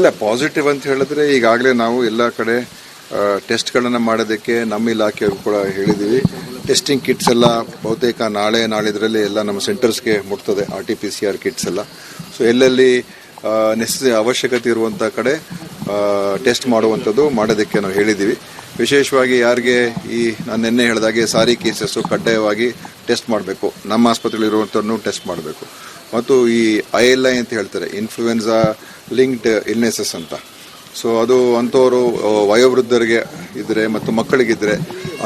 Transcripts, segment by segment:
ಇಲ್ಲ ಪಾಸಿಟಿವ್ ಅಂತ ಹೇಳಿದ್ರೆ ಈಗಾಗಲೇ ನಾವು ಎಲ್ಲ ಕಡೆ ಟೆಸ್ಟ್ಗಳನ್ನು ಮಾಡೋದಕ್ಕೆ ನಮ್ಮ ಇಲಾಖೆಯವರು ಕೂಡ ಹೇಳಿದ್ದೀವಿ ಟೆಸ್ಟಿಂಗ್ ಕಿಟ್ಸ್ ಎಲ್ಲ ಬಹುತೇಕ ನಾಳೆ, ನಾಳಿದ್ರಲ್ಲಿ ಎಲ್ಲ ನಮ್ಮ ಸೆಂಟರ್ಸ್ಗೆ ಮುಟ್ತದೆ R T P C R kits ಎಲ್ಲ. ಸೊ ಎಲ್ಲೆಲ್ಲಿ ನೆಸೆ ಅವಶ್ಯಕತೆ ಇರುವಂಥ ಕಡೆ ಟೆಸ್ಟ್ ಮಾಡುವಂಥದ್ದು ಮಾಡೋದಕ್ಕೆ ನಾವು ಹೇಳಿದ್ದೀವಿ ವಿಶೇಷವಾಗಿ ಯಾರಿಗೆ ಈ, ನಾನು ನಿನ್ನೆ ಹೇಳಿದಾಗೆ ಸಾರಿ ಕೇಸಸ್ಸು ಕಡ್ಡಾಯವಾಗಿ ಟೆಸ್ಟ್ ಮಾಡಬೇಕು. ನಮ್ಮ ಆಸ್ಪತ್ರೆಯಲ್ಲಿರುವಂಥವ್ರನ್ನು ಟೆಸ್ಟ್ ಮಾಡಬೇಕು. ಮತ್ತು ಈ ಐ ಎಲ್ ಐ ಅಂತ ಹೇಳ್ತಾರೆ ಇನ್ಫ್ಲೂಯೆನ್ಸಾ ಲಿಂಕ್ಡ್ ಇಲ್ನೆಸಸ್ ಅಂತ. ಸೊ ಅದು ಅಂಥವರು ವಯೋವೃದ್ಧರಿಗೆ ಇದ್ದರೆ ಮತ್ತು ಮಕ್ಕಳಿಗಿದ್ದರೆ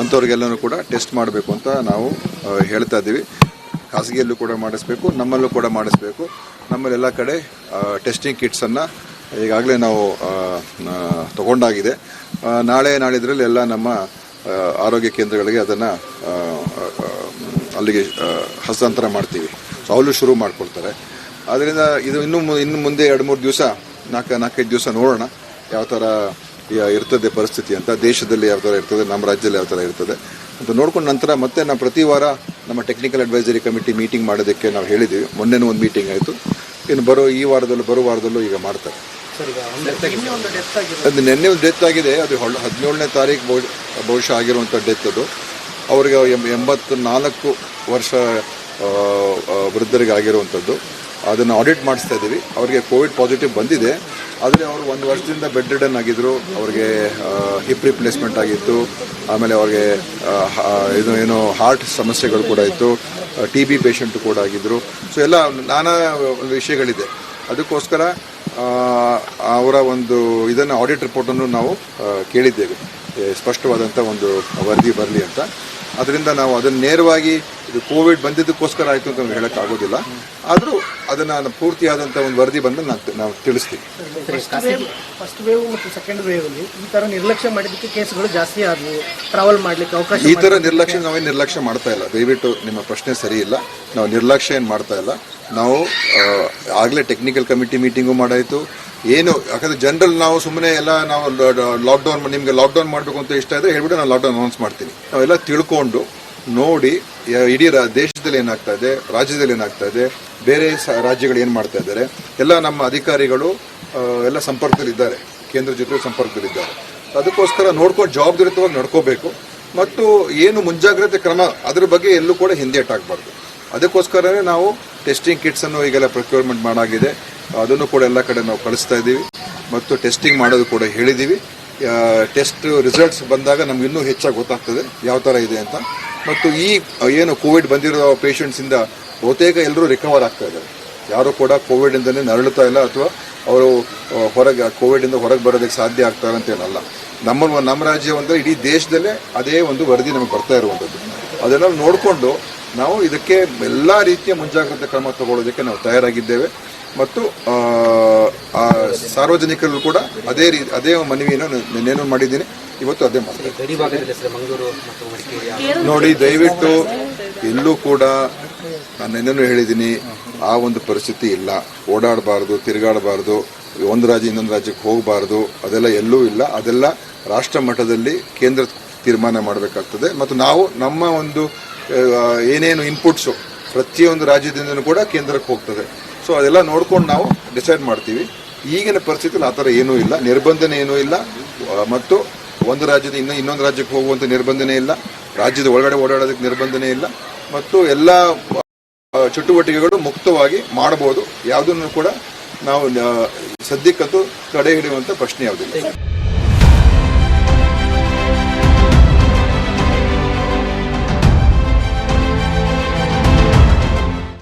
ಅಂಥವ್ರಿಗೆಲ್ಲನೂ ಕೂಡ ಟೆಸ್ಟ್ ಮಾಡಬೇಕು ಅಂತ ನಾವು ಹೇಳ್ತಾ ಇದ್ದೀವಿ. ಖಾಸಗಿಯಲ್ಲೂ ಕೂಡ ಮಾಡಿಸ್ಬೇಕು, ನಮ್ಮಲ್ಲೂ ಕೂಡ ಮಾಡಿಸ್ಬೇಕು. ನಮ್ಮಲ್ಲೆಲ್ಲ ಕಡೆ ಟೆಸ್ಟಿಂಗ್ ಕಿಟ್ಸನ್ನು ಈಗಾಗಲೇ ನಾವು ತಗೊಂಡಾಗಿದೆ. ನಾಳೆ ನಾಳಿದ್ರಲ್ಲಿ ಎಲ್ಲ ನಮ್ಮ ಆರೋಗ್ಯ ಕೇಂದ್ರಗಳಿಗೆ ಅದನ್ನು ಅಲ್ಲಿಗೆ ಹಸ್ತಾಂತರ ಮಾಡ್ತೀವಿ. ಸೊ ಅವಲು ಶುರು ಮಾಡ್ಕೊಳ್ತಾರೆ ಅದರಿಂದ ಇದು ಇನ್ನು ಮು- ಇನ್ನು ಮುಂದೆ ಎರಡು ಮೂರು ದಿವಸ ನಾಲ್ಕು ನಾಲ್ಕೈದು ದಿವಸ ನೋಡೋಣ ಯಾವ ಥರ ಇರ್ತದೆ ಪರಿಸ್ಥಿತಿ ಅಂತ. ದೇಶದಲ್ಲಿ ಯಾವ ಥರ ಇರ್ತದೆ ನಮ್ಮ ರಾಜ್ಯದಲ್ಲಿ ಯಾವ ಥರ ಇರ್ತದೆ ಅಂತ ನೋಡ್ಕೊಂಡು ನಂತರ ಮತ್ತೆ ನಾವು ಪ್ರತಿ ವಾರ ನಮ್ಮ ಟೆಕ್ನಿಕಲ್ ಅಡ್ವೈಸರಿ ಕಮಿಟಿ ಮೀಟಿಂಗ್ ಮಾಡೋದಕ್ಕೆ ನಾವು ಹೇಳಿದ್ದೀವಿ. ಮೊನ್ನೆನೂ ಒಂದು ಮೀಟಿಂಗ್ ಆಯಿತು. ಇನ್ನು ಬರೋ ಈ ವಾರದಲ್ಲೂ ಬರೋ ವಾರದಲ್ಲೂ ಈಗ ಮಾಡ್ತಾರೆ. ಅದು ನಿನ್ನೆ ಒಂದು ಡೆತ್ ಆಗಿದೆ. ಅದು ಹೊಳ್- ಹದಿನೇಳನೇ ತಾರೀಕು ಬಹು- ಬಹುಶಃ ಆಗಿರುವಂಥ ಡೆತ್ ಅದು. ಅವ್ರಿಗೆ ಎಂ- ಎಂಬತ್ತು ನಾಲ್ಕು ವರ್ಷ ವೃದ್ಧರಿಗೆ ಆಗಿರುವಂಥದ್ದು. ಅದನ್ನು ಆಡಿಟ್ ಮಾಡಿಸ್ತಾ ಇದ್ದೀವಿ ಅವರಿಗೆ ಕೋವಿಡ್ ಪಾಸಿಟಿವ್ ಬಂದಿದೆ. ಆದರೆ ಅವರು ಒಂದು ವರ್ಷದಿಂದ ಬೆಡ್ ರಿಡನ್ ಆಗಿದ್ದರು ಅವ್ರಿಗೆ ಹಿಪ್ ರಿಪ್ಲೇಸ್ಮೆಂಟ್ ಆಗಿತ್ತು. ಆಮೇಲೆ ಅವ್ರಿಗೆ ಇದು ಏನು ಹಾರ್ಟ್ ಸಮಸ್ಯೆಗಳು ಕೂಡ ಇತ್ತು. ಟಿ ಬಿ ಪೇಷಂಟ್ ಕೂಡ ಆಗಿದ್ದರು ಸೊ ಎಲ್ಲ ನಾನಾ ವಿಷಯಗಳಿದೆ. ಅದಕ್ಕೋಸ್ಕರ ಅವರ ಒಂದು ಇದನ್ನು ಆಡಿಟ್ ರಿಪೋರ್ಟನ್ನು ನಾವು ಕೇಳಿದ್ದೇವೆ. ಸ್ಪಷ್ಟವಾದಂಥ ಒಂದು ವರದಿ ಬರಲಿ ಅಂತ. ಅದರಿಂದ ನಾವು ಅದನ್ನು ನೇರವಾಗಿ ಇದು ಕೋವಿಡ್ ಬಂದಿದ್ದಕ್ಕೋಸ್ಕರ ಆಯಿತು ಅಂತ ನಾವು ಹೇಳೋಕ್ಕಾಗೋದಿಲ್ಲ ಆದರೂ ಅದನ್ನು ಪೂರ್ತಿಯಾದಂಥ ಒಂದು ವರದಿ ಬಂದ ನಾವು ತಿಳಿಸ್ತೀವಿ. ಫಸ್ಟ್ ವೇವ್ ಮತ್ತು ಸೆಕೆಂಡ್ ವೇವ್ ಅಲ್ಲಿ ಈ ತರ ನಿರ್ಲಕ್ಷ್ಯ ಮಾಡಿದ್ದಕ್ಕೆ ಕೇಸ್ಗಳು ಜಾಸ್ತಿ ಆದವು ಟ್ರಾವೆಲ್ ಮಾಡ್ಲಿಕ್ಕೆ ಅವಕಾಶ ಈ ಥರ ನಿರ್ಲಕ್ಷ್ಯ ನಾವೇನು ನಿರ್ಲಕ್ಷ್ಯ ಮಾಡ್ತಾ ಇಲ್ಲ. ದಯವಿಟ್ಟು ನಿಮ್ಮ ಪ್ರಶ್ನೆ ಸರಿ ಇಲ್ಲ. ನಾವು ನಿರ್ಲಕ್ಷ್ಯ ಏನು ಮಾಡ್ತಾ ಇಲ್ಲ. ನಾವು ಆಗಲೇ ಟೆಕ್ನಿಕಲ್ ಕಮಿಟಿ ಮೀಟಿಂಗು ಮಾಡಾಯಿತು. ಏನು, ಯಾಕಂದರೆ ಜನರಲ್ ನಾವು ಸುಮ್ಮನೆ ಎಲ್ಲ ನಾವು ಲಾಕ್ಡೌನ್ ನಿಮಗೆ ಲಾಕ್ಡೌನ್ ಮಾಡಬೇಕು ಅಂತ ಇಷ್ಟ ಆದರೆ ಹೇಳ್ಬಿಟ್ಟು ನಾನು ಲಾಕ್ಡೌನ್ ಅನೌನ್ಸ್ ಮಾಡ್ತೀನಿ. ನಾವೆಲ್ಲ ತಿಳ್ಕೊಂಡು ನೋಡಿ ಇಡೀ ದೇಶದಲ್ಲಿ ಏನಾಗ್ತಾ ಇದೆ, ರಾಜ್ಯದಲ್ಲಿ ಏನಾಗ್ತಾ ಇದೆ, ಬೇರೆ ರಾಜ್ಯಗಳು ಏನು ಮಾಡ್ತಾ ಇದ್ದಾರೆ, ಎಲ್ಲ ನಮ್ಮ ಅಧಿಕಾರಿಗಳು ಎಲ್ಲ ಸಂಪರ್ಕದಲ್ಲಿದ್ದಾರೆ, ಕೇಂದ್ರ ಜೊತೆ ಸಂಪರ್ಕದಲ್ಲಿದ್ದಾರೆ. ಅದಕ್ಕೋಸ್ಕರ ನೋಡ್ಕೊಂಡು ಜವಾಬ್ದಾರಿತವಾಗಿ ನಡ್ಕೋಬೇಕು. ಮತ್ತು ಏನು ಮುಂಜಾಗ್ರತೆ ಕ್ರಮ, ಅದ್ರ ಬಗ್ಗೆ ಎಲ್ಲೂ ಕೂಡ ಹಿಂದೆ ಆಗಬಾರ್ದು. ಅದಕ್ಕೋಸ್ಕರನೇ ನಾವು ಟೆಸ್ಟಿಂಗ್ ಕಿಟ್ಸನ್ನು ಈಗೆಲ್ಲ ಪ್ರೊಕ್ಯೂರ್ಮೆಂಟ್ ಮಾಡಾಗಿದೆ. ಅದನ್ನು ಕೂಡ ಎಲ್ಲ ಕಡೆ ನಾವು ಕಳಿಸ್ತಾ ಇದ್ದೀವಿ. ಮತ್ತು ಟೆಸ್ಟಿಂಗ್ ಮಾಡೋದು ಕೂಡ ಹೇಳಿದ್ದೀವಿ. ಟೆಸ್ಟ್ ರಿಸಲ್ಟ್ಸ್ ಬಂದಾಗ ನಮ್ಗೆ ಇನ್ನೂ ಹೆಚ್ಚಾಗಿ ಗೊತ್ತಾಗ್ತದೆ ಯಾವ ಥರ ಇದೆ ಅಂತ. ಮತ್ತು ಈ ಏನು ಕೋವಿಡ್ ಬಂದಿರೋ ಪೇಷಂಟ್ಸಿಂದ ಬಹುತೇಕ ಎಲ್ಲರೂ ರಿಕವರ್ ಆಗ್ತಾ ಇದ್ದಾರೆ. ಯಾರು ಕೂಡ ಕೋವಿಡಿಂದಲೇ ನರಳುತ್ತಾ ಇಲ್ಲ ಅಥವಾ ಅವರು ಹೊರಗೆ ಕೋವಿಡಿಂದ ಹೊರಗೆ ಬರೋದಕ್ಕೆ ಸಾಧ್ಯ ಆಗ್ತಾರೆ ಅಂತ ಅಂತೇನಲ್ಲ ನಮ್ಮ ನಮ್ಮ ರಾಜ್ಯ ಅಂದರೆ ಇಡೀ ದೇಶದಲ್ಲೇ ಅದೇ ಒಂದು ವರದಿ ನಮಗೆ ಬರ್ತಾ ಇರುವಂಥದ್ದು. ಅದೆಲ್ಲ ನೋಡಿಕೊಂಡು ನಾವು ಇದಕ್ಕೆ ಎಲ್ಲ ರೀತಿಯ ಮುಂಜಾಗ್ರತಾ ಕ್ರಮ ತಗೊಳ್ಳೋದಕ್ಕೆ ನಾವು ತಯಾರಾಗಿದ್ದೇವೆ. ಮತ್ತು ಸಾರ್ವಜನಿಕರು ಕೂಡ ಅದೇ ರೀತಿ ಅದೇ ಮನವಿಯನ್ನು ನಿನ್ನೇನು ಮಾಡಿದ್ದೀನಿ. ಇವತ್ತು ಅದೇ ಮಾತು. ಗಡಿ ಭಾಗದಲ್ಲಿ ಸರ್ ಮಂಗಳೂರು ಮತ್ತು ಮಡಿಕೇರಿ ನೋಡಿ ದಯವಿಟ್ಟು ಎಲ್ಲೂ ಕೂಡ ನಾನು ನಿನ್ನೆನೂ ಹೇಳಿದ್ದೀನಿ ಆ ಒಂದು ಪರಿಸ್ಥಿತಿ ಇಲ್ಲ. ಓಡಾಡಬಾರ್ದು ತಿರುಗಾಡಬಾರ್ದು ಒಂದು ರಾಜ್ಯ ಇನ್ನೊಂದು ರಾಜ್ಯಕ್ಕೆ ಹೋಗಬಾರ್ದು ಅದೆಲ್ಲ ಎಲ್ಲೂ ಇಲ್ಲ. ಅದೆಲ್ಲ ರಾಷ್ಟ್ರ ಮಟ್ಟದಲ್ಲಿ ಕೇಂದ್ರ ತೀರ್ಮಾನ ಮಾಡಬೇಕಾಗ್ತದೆ. ಮತ್ತು ನಾವು ನಮ್ಮ ಒಂದು ಏನೇನು ಇನ್ಪುಟ್ಸು ಪ್ರತಿಯೊಂದು ರಾಜ್ಯದಿಂದನೂ ಕೂಡ ಕೇಂದ್ರಕ್ಕೆ ಹೋಗ್ತದೆ. ಸೊ ಅದೆಲ್ಲ ನೋಡ್ಕೊಂಡು ನಾವು ಡಿಸೈಡ್ ಮಾಡ್ತೀವಿ. ಈಗಿನ ಪರಿಸ್ಥಿತಿಯಲ್ಲಿ ಆ ಥರ ಏನೂ ಇಲ್ಲ. ನಿರ್ಬಂಧನೆ ಏನೂ ಇಲ್ಲ. ಮತ್ತು ಒಂದು ರಾಜ್ಯದ ಇನ್ನೂ ಇನ್ನೊಂದು ರಾಜ್ಯಕ್ಕೆ ಹೋಗುವಂಥ ನಿರ್ಬಂಧನೆ ಇಲ್ಲ. ರಾಜ್ಯದ ಒಳಗಡೆ ಓಡಾಡೋದಕ್ಕೆ ನಿರ್ಬಂಧನೆ ಇಲ್ಲ. ಮತ್ತು ಎಲ್ಲ ಚಟುವಟಿಕೆಗಳು ಮುಕ್ತವಾಗಿ ಮಾಡಬಹುದು ಯಾವುದನ್ನು ಕೂಡ ನಾವು ಸದ್ಯಕ್ಕಂತೂ ತಡೆ ಹಿಡಿಯುವಂಥ ಪ್ರಶ್ನೆ ಯಾವುದಿಲ್ಲ.